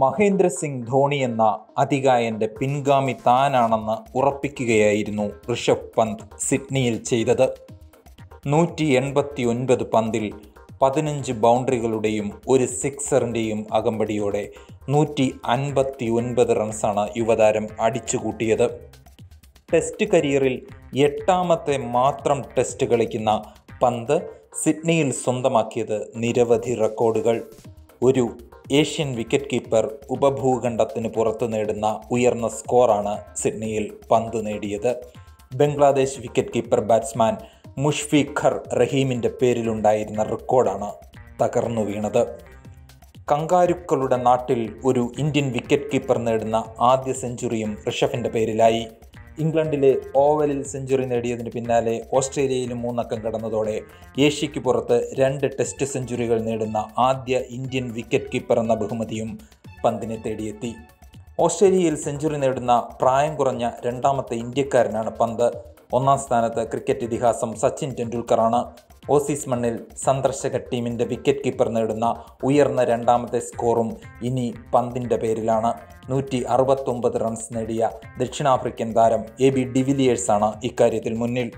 മഹേന്ദ്ര സിംഗ് ധോണി എന്ന അതികായന്റെ പിൻഗാമി താനാണെന്ന് ഉറപ്പിക്കുകയായിരുന്നു ഋഷഭ് പന്ത് സിഡ്നിയിൽ ചെയ്തത്. നൂറ്റി എൺപത്തി ഒൻപത് പന്തിൽ പതിനഞ്ച് ബൗണ്ടറികളുടെയും ഒരു സിക്സറിന്റെയും അകമ്പടിയോടെ നൂറ്റി അൻപത്തി ഒൻപത് റൺസാണ് യുവതാരം അടിച്ചുകൂട്ടിയത്. ടെസ്റ്റ് കരിയറിൽ എട്ടാമത്തെ മാത്രം ടെസ്റ്റ് കളിക്കുന്ന പന്ത് സിഡ്നിയിൽ സ്വന്തമാക്കിയത് നിരവധി റെക്കോർഡുകൾ. ഒരു ഏഷ്യൻ വിക്കറ്റ് കീപ്പർ ഉപഭൂഖണ്ഡത്തിന് പുറത്ത് നേടുന്ന ഉയർന്ന സ്കോറാണ് സിഡ്നിയിൽ പന്ത് നേടിയത്. ബംഗ്ലാദേശ് വിക്കറ്റ് കീപ്പർ ബാറ്റ്സ്മാൻ മുഷ്ഫീഖർ റഹീമിന്റെ പേരിലുണ്ടായിരുന്ന റെക്കോർഡാണ് തകർന്നു വീണത്. കങ്കാരുക്കളുടെ നാട്ടിൽ ഒരു ഇന്ത്യൻ വിക്കറ്റ് കീപ്പർ നേടുന്ന ആദ്യ സെഞ്ചുറിയും ഋഷഫിന്റെ പേരിലായി. ഇംഗ്ലണ്ടിലെ ഓവലിൽ സെഞ്ചുറി നേടിയതിന് പിന്നാലെ ഓസ്ട്രേലിയയിലും മൂന്നക്കം കടന്നതോടെ ഏഷ്യയ്ക്ക് പുറത്ത് രണ്ട് ടെസ്റ്റ് സെഞ്ചുറികൾ നേടുന്ന ആദ്യ ഇന്ത്യൻ വിക്കറ്റ് കീപ്പർ എന്ന ബഹുമതിയും പന്തിനെ തേടിയെത്തി. ഓസ്ട്രേലിയയിൽ സെഞ്ചുറി നേടുന്ന പ്രായം കുറഞ്ഞ രണ്ടാമത്തെ ഇന്ത്യക്കാരനാണ് പന്ത്. ഒന്നാം സ്ഥാനത്ത് ക്രിക്കറ്റ് ഇതിഹാസം സച്ചിൻ ടെണ്ടുൽക്കറാണ്. ഓസീസ് മണ്ണിൽ സന്ദർശക ടീമിന്റെ വിക്കറ്റ് കീപ്പർ നേടുന്ന ഉയർന്ന രണ്ടാമത്തെ സ്കോറും ഇനി പന്തിന്റെ പേരിലാണ്. നൂറ്റി അറുപത്തൊമ്പത് റൺസ് നേടിയ ദക്ഷിണാഫ്രിക്കൻ താരം എ ബി ഡിവിലിയേഴ്സാണ് ഇക്കാര്യത്തിൽ മുന്നിൽ.